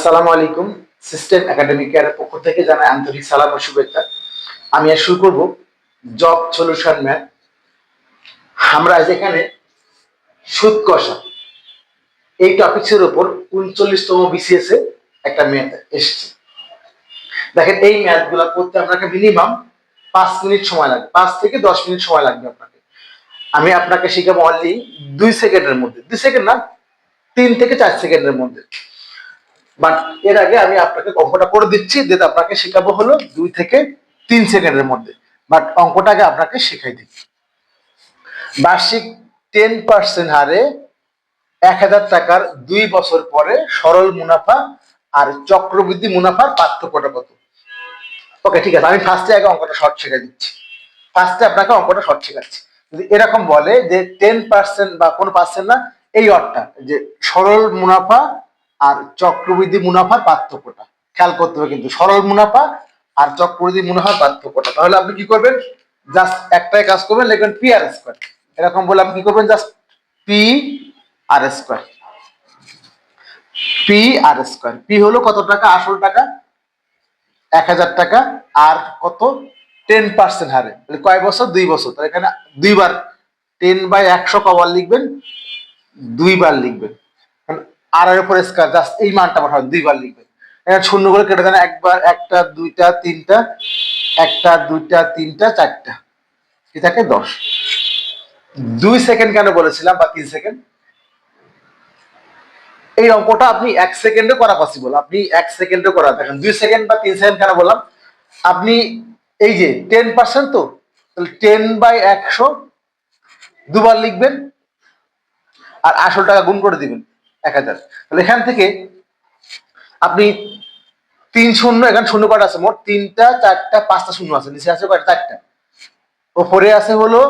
আসসালামু আলাইকুম। System academic কেয়ারের পক্ষ থেকে জানাই আন্তরিক সালাম ও শুভেচ্ছা। আমি আজ শুরু করব জব সলিউশন ম্যাথ আমরা এখানে সুদ কষা। এই টপিক্সের উপর উনচল্লিশতম বিসিএস এ একটা ম্যাথ এসেছে। দেখেন, এই ম্যাথগুলো করতে আপনাকে মিনিমাম পাঁচ মিনিট সময় লাগবে। পাঁচ থেকে দশ মিনিট সময় লাগবে আপনাকে। আমি আপনাকে শিখাবো অনলি দুই সেকেন্ডের মধ্যে। দুই সেকেন্ড না, তিন থেকে চার সেকেন্ডের মধ্যে। বাট এর আগে আমি আপনাকে অঙ্কটা করে দিচ্ছি দিয়ে আপনাকে শেখাবো হলো দুই থেকে তিন সেকেন্ডের মধ্যে। বাট অঙ্কটাকে আপনাকে শেখাই দিই। বার্ষিক টেন পার্সেন্ট হারে এক হাজার টাকার দুই বছর পরে সরল মুনাফা আর চক্রবৃদ্ধি মুনাফার পার্থক্যটা কত? ওকে ঠিক আছে, আমি ফার্স্টে আগে অঙ্কটা শর্ট শেখাই দিচ্ছি। ফার্স্টে আপনাকে অঙ্কটা শর্ট শেখাচ্ছি। যদি এরকম বলে যে টেন পার্সেন্ট বা কোনো পার্সেন্ট না, এই অর্থটা, যে সরল মুনাফা আর চক্রবৃদ্ধি মুনাফার পার্থক্যটা। খেয়াল করতে হবে কিন্তু, সরল মুনাফা আর চক্রবৃদ্ধি মুনাফার পার্থক্যটা। তাহলে আপনি কি করবেন? জাস্ট একটাই কাজ করবেন, লিখবেন পি আর স্কোয়ার এরকম বলে আপনি কি করবেন? Just P R square P R square P হলো কত টাকা? আসল টাকা, এক হাজার টাকা, আর কত? টেন পার্সেন্ট হারে। কয় বছর? দুই বছর। তাহলে এখানে দুইবার টেন বাই একশো কবার লিখবেন, দুইবার লিখবেন। এর উপরে স্কয়ার জাস্ট এই মানটা পাঠাবেন, দুইবার লিখবেন। শূন্য করে কেটে দেন, একবার একটা, দুইটা, তিনটা, একটা, দুইটা, তিনটা, চারটা। কি থাকে? দশ। দুই সেকেন্ড কেন বলেছিলাম বা তিন সেকেন্ড এই অঙ্কটা আপনি এক সেকেন্ডে করা পসিবল আপনি এক সেকেন্ডে করা, দেখেন, দুই সেকেন্ড বা তিন সেকেন্ড কেন বললাম? আপনি এই যে টেন পার্সেন্ট তো, তাহলে টেন বাই একশো দুবার লিখবেন, আর আসল টাকা গুণ করে দিবেন। এক হাজার। তাহলে এখান থেকে আপনি তিন শূন্য, এখানে শূন্য কটা আছে? মোট তিনটা, চারটা, পাঁচটা শূন্য আছে। নিচে আছে কয়টা? চারটা। ওপরে আছে হলো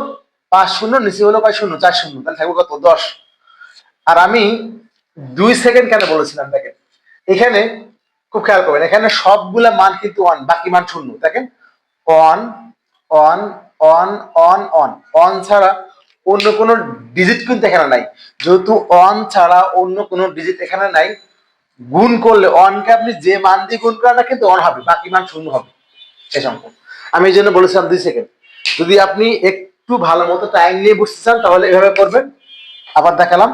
পাঁচ শূন্য, নিচে হলো কয় শূন্য? চার শূন্য। তাহলে থাকবে কত? দশ। আর আমি দুই সেকেন্ড কেন বলেছিলাম? দেখেন, এখানে খুব খেয়াল করবেন, এখানে সবগুলা মান কিন্তু অন বাকি মান শূন্য। দেখেন on on on on on on ছাড়া অন্য কোনো ডিজিট কিন্তু এখানে নাই। যেহেতু অন ছাড়া অন্য কোনো ডিজিট এখানে নাই, গুণ করলে অনকে আপনি যে মান দিয়ে গুণ করেন না কিন্তু অন হবে, বাকি মান শূন্য হবে। সে সম্পর্ক। আমি এই জন্য বলেছিলাম দুই সেকেন্ড যদি আপনি একটু ভালো মতো টাইম নিয়ে বুঝতে চান, তাহলে এভাবে করবেন। আবার দেখালাম।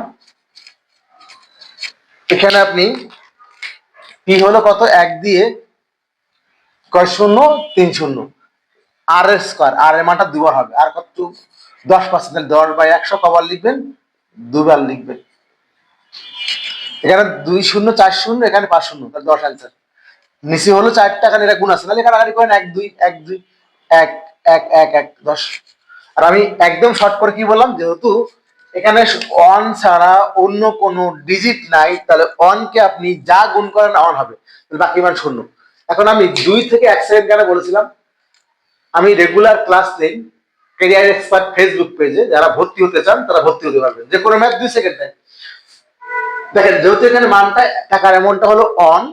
এখানে আপনি পি হলো কত? এক দিয়ে কয় শূন্য? তিন শূন্য। আর এর স্কোয়ার আর এর মানটা দুবার হবে। আর কত? দশ পার্সেন্ট দশ বাই একশো কবার লিখবেন, দুবার লিখবেন। এখানে দুই শূন্য, চার শূন্য, এখানে পাঁচ শূন্য দশ অ্যান্সার নিচে হলো চারটা এখানে এটা গুণ আছে, তাহলে এখানে আগাড়ি করেন এক, দুই এক দুই, এক এক এক এক, দশ। আর আমি একদম শর্ট করে কি বললাম, যেহেতু এখানে অন ছাড়া অন্য কোনো ডিজিট নাই, তাহলে অনকে আপনি যা গুণ করেন অন হবে বাকি মান শূন্য। এখন আমি দুই থেকে এক সেকেন্ড কেন বলেছিলাম? আমি রেগুলার ক্লাস নেই ক্যারিয়ার এক্সপার্ট ফেসবুক পেজে যারা ভর্তি হতে চান, তারা ভর্তি হতে পারবেন। যে কোনো ম্যাথ দুই সেকেন্ড নেয় দেখেন, যেহেতু এখানে মানটা, টাকার অ্যামাউন্টটা হলো অন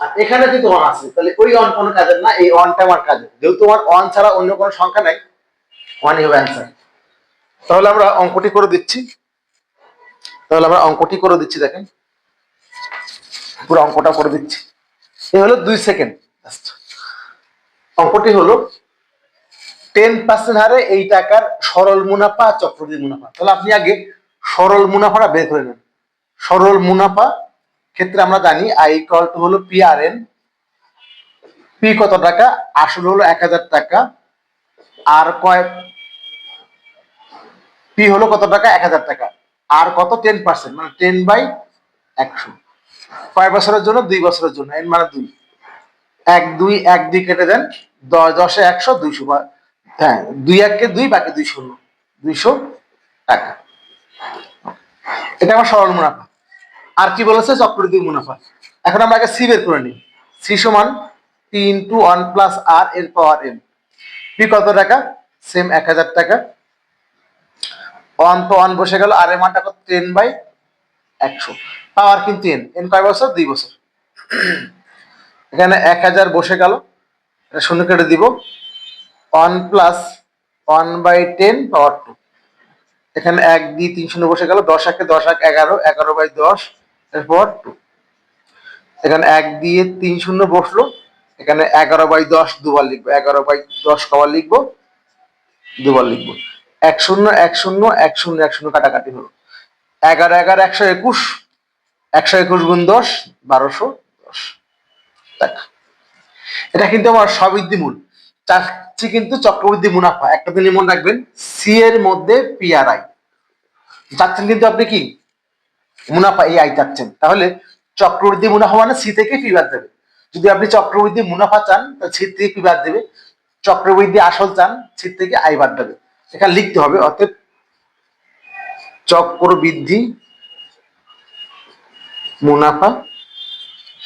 আর এখানে কিন্তু অন আছে তাহলে ওই অন কোনো কাজের না, এই অনটা আমার কাজের। যেহেতু আমার অন ছাড়া অন্য কোনো সংখ্যা নাই ওয়ানই হবে অ্যান্সার তাহলে আমরা অঙ্কটি করে দিচ্ছি। তাহলে আমরা অঙ্কটি করে দিচ্ছি, দেখেন। পুরো অঙ্কটা করে দিচ্ছি। এই হলো দুই সেকেন্ড অঙ্কটি হলো টেন পার্সেন্ট হারে এই টাকার সরল মুনাফা, চক্রবৃদ্ধি মুনাফা। তাহলে আপনি আগে সরল মুনাফাটা বের করে নেন। সরল মুনাফা ক্ষেত্রে আমরা জানি আই ইকুয়াল টু হলো পি আর এন পি কত টাকা? আসল হলো এক হাজার টাকা। আর কয়? পি হলো কত টাকা? এক হাজার টাকা। আর কত? টেন পার্সেন্ট মানে টেন বাই একশো। কয় বছরের জন্য? দুই বছরের জন্য এন মানে দুই। এক দুই এক দুই কেটে দেন। দশ, দশে একশো, দুইশো বা হ্যাঁ দুই এককে দুই, বাকি দুই শূন্য। দুইশো টাকা। এটা আমার সরল মুনাফা। আর কি বলেছে? চক্রবৃদ্ধি মুনাফা। এখন আমরা আগে সি বের করে নিই। সি সমান P into one plus R এর পাওয়ার এন। পি কত টাকা? সেম এক হাজার টাকা। ওয়ান তো ওয়ান বসে গেল। আর এর মানটা কত? টেন বাই একশো। পাওয়ার কিন্তু এন। এন কয় বছর? দুই বছর। এখানে এক হাজার বসে গেল। এটা শূন্য কেটে দিব। One plus one by ten power two এখানে এক, দুই, তিন, শূন্য বসে গেল, দশ একে দশ এক এগারো এগারো বাই দশ এরপর টু এখানে এক, দিয়ে তিন, শূন্য বসল, এখানে এগারো বাই দশ দুবার লিখব, এগারো বাই দশ কবার লিখব, দুবার লিখব। এক শূন্য এক শূন্য এক শূন্য এক শূন্য কাটাকাটি হলো। এগারো এগারো, একশো একুশ একশো একুশ গুণ দশ, বারোশো দশ। দেখ, এটা কিন্তু আমার সবৃদ্ধি মূল চাচ্ছি কিন্তু চক্রবৃদ্ধি মুনাফা। একটা দিন মনে রাখবেন সি এর মধ্যে পিআরআই চাচ্ছেন কিন্তু আপনি কি? মুনাফা এই আই চাচ্ছেন। তাহলে চক্রবৃদ্ধি মুনাফা মানে সি থেকে পি বাদ দেবে। যদি আপনি চক্রবৃদ্ধি মুনাফা চান তাহলে সি থেকে পি বাদ দেবে। চক্রবৃদ্ধি আসল চান সি থেকে আই বাদ দেবে। এখানে লিখতে হবে অর্থাৎ চক্রবৃদ্ধি মুনাফা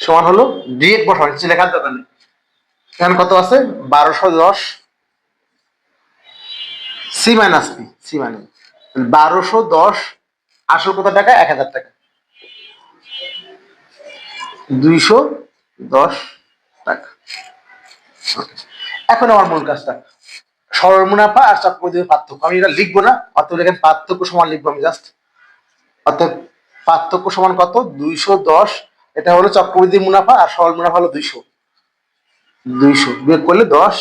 সমান হলো ডিরেক্ট বসানো। লেখার দরকার নেই। এখানে কত আছে? বারোশো দশ। C minus P C minus বারোশো দশ, আসল কত টাকা? এক হাজার টাকা। দুইশো দশ টাকা। এখন আমার মূল কাজটা। সরল মুনাফা আর চক্রবৃদ্ধির পার্থক্য। আমি এটা লিখব না। অর্থাৎ এখানে পার্থক্য সমান লিখব আমি জাস্ট অর্থাৎ পার্থক্য সমান কত? দুইশো দশ। এটা হলো চক্রবৃদ্ধি মুনাফা আর সরল মুনাফা হলো দুইশো। দুইশো। বিয়োগ করলে দশ।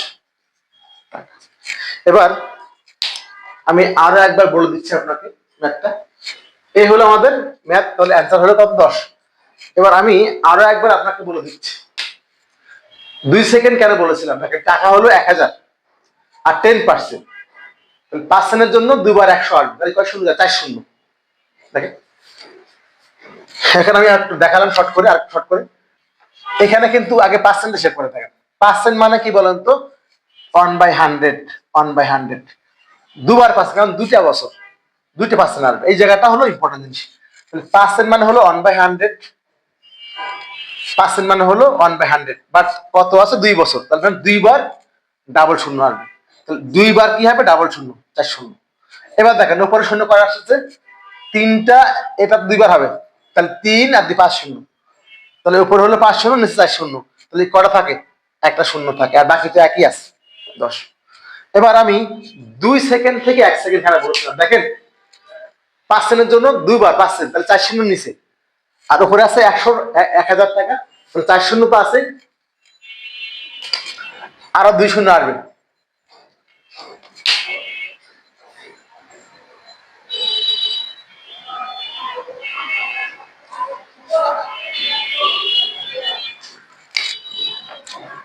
এবার আমি আরও একবার বলে দিচ্ছি আপনাকে ম্যাথটা। এই হলো আমাদের ম্যাথ, তাহলে অ্যান্সার হলো কত? দশ। এবার আমি আরও একবার আপনাকে বলে দিচ্ছি। দুই সেকেন্ড কেন বলেছিলাম? দেখেন, টাকা হলো এক হাজার আর টেন পার্সেন্ট পার্সেন্টের জন্য দুবার একশো আসবে তাহলে কয় শূন্য? চার শূন্য। দেখেন। এখানে আমি দেখালাম শর্ট করে, আর শর্ট করে। এখানে কিন্তু আগে পার্সেন্ট হিসেব করে থাকেন পার্সেন্ট মানে কি বলেন তো? One by hundred one by hundred দুবার পার্সেন্ট, কারণ দুইটা বছর। দুইটা পার্সেন্ট আসবে এই জায়গাটা হলো ইম্পর্টেন্ট জিনিস। পার্সেন্ট মানে হলো ওয়ান বাই হান্ড্রেড পার্সেন্ট মানে হলো ওয়ান বাই হান্ড্রেড বাট কত আছে? দুই বছর। তাহলে দুইবার ডাবল শূন্য আসবে তাহলে দুইবার কি হবে? ডাবল শূন্য, চার শূন্য। এবার দেখেন, উপরে শূন্য করা আসছে। তিনটা, এটা দুইবার হবে। তাহলে তিন আর দুই পাঁচ শূন্য। তাহলে উপরে হলো পাঁচ শূন্য, নিচে চার শূন্য। তাহলে কটা থাকে? একটা শূন্য থাকে, আর বাকি তো একই আছে, দশ। এবার আমি দুই সেকেন্ড থেকে এক সেকেন্ড খেলা করেছিলাম। দেখেন পার্সেন্টের জন্য দুইবার পার্সেন্ট তাহলে চার শূন্য নিচে আর ওপরে আছে একশো এক হাজার টাকা, তাহলে চার শূন্য তো আছে। আরও দুই শূন্য আসবে।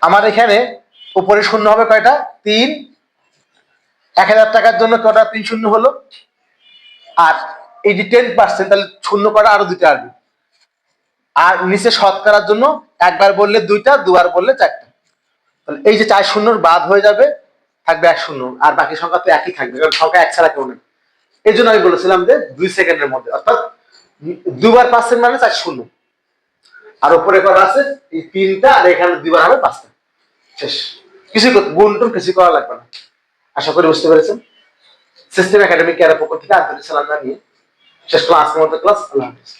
আমার এখানে উপরে শূন্য হবে কয়টা? তিন। এক হাজার টাকার জন্য কটা তিন শূন্য হলো? আর এই যে টেন পার্সেন্ট তাহলে শূন্য করা আরও দুইটা আসবে। আর নিচে শতকরার জন্য একবার বললে দুইটা, দুবার বললে চারটা। তাহলে এই যে চার শূন্যর বাদ হয়ে যাবে, থাকবে এক শূন্য। আর বাকি সংখ্যা তো একই থাকবে, কারণ সংখ্যা এক ছাড়া কেউ নেই। এই জন্য আমি বলেছিলাম যে দুই সেকেন্ডের মধ্যে, অর্থাৎ দুবার পার্সেন্ট মানে চার শূন্য। আর উপরে করা আছে? এই তিনটা, আর এখানে দুবার হবে, পাঁচটা। শেষ। কিছু গুণ টুন কিছু করা লাগবে না। আশা করি বুঝতে পেরেছেন? সিস্টেম একাডেমি আর পক্ষ থেকে আন্তরিক সালাম জানিয়ে শেষ ক্লাস মতো ক্লাস আল্লাহ হাফিজ।